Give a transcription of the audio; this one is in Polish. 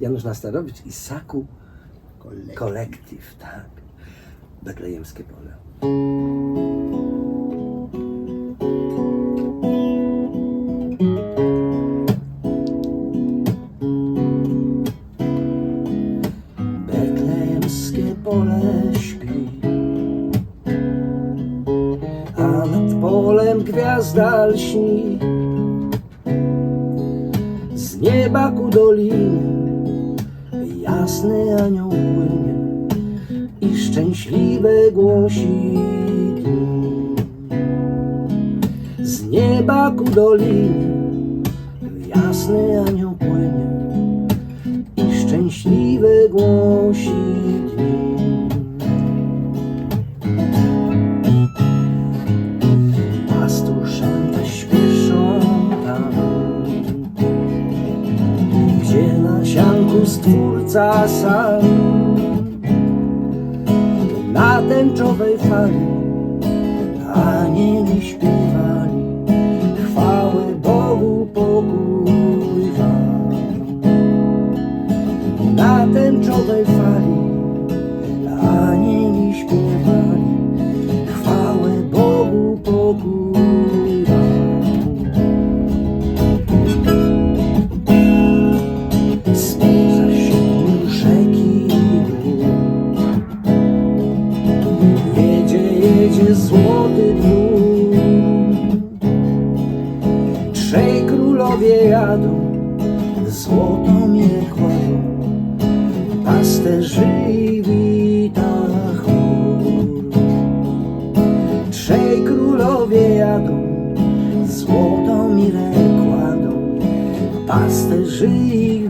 Janusz Nastarowicz i Saku Kolektyw. Kolektyw, tak. Betlejemskie pole. Betlejemskie pole śpi, a nad polem gwiazda lśni. Z nieba ku doliny jasny anioł płynie i szczęśliwe głosi. Z nieba ku doliny jasny anioł płynie i szczęśliwe głosi na sianku stwórca sam na tęczowej fali anieli śpiewali. Chwałę Bogu pokój wam. Na tęczowej fali jedzie złoty dwór Trzej królowie jadą Złotą je kładą. Pasterzy i wita Trzej królowie jadą Złotą mirę kładą. Pasterzy i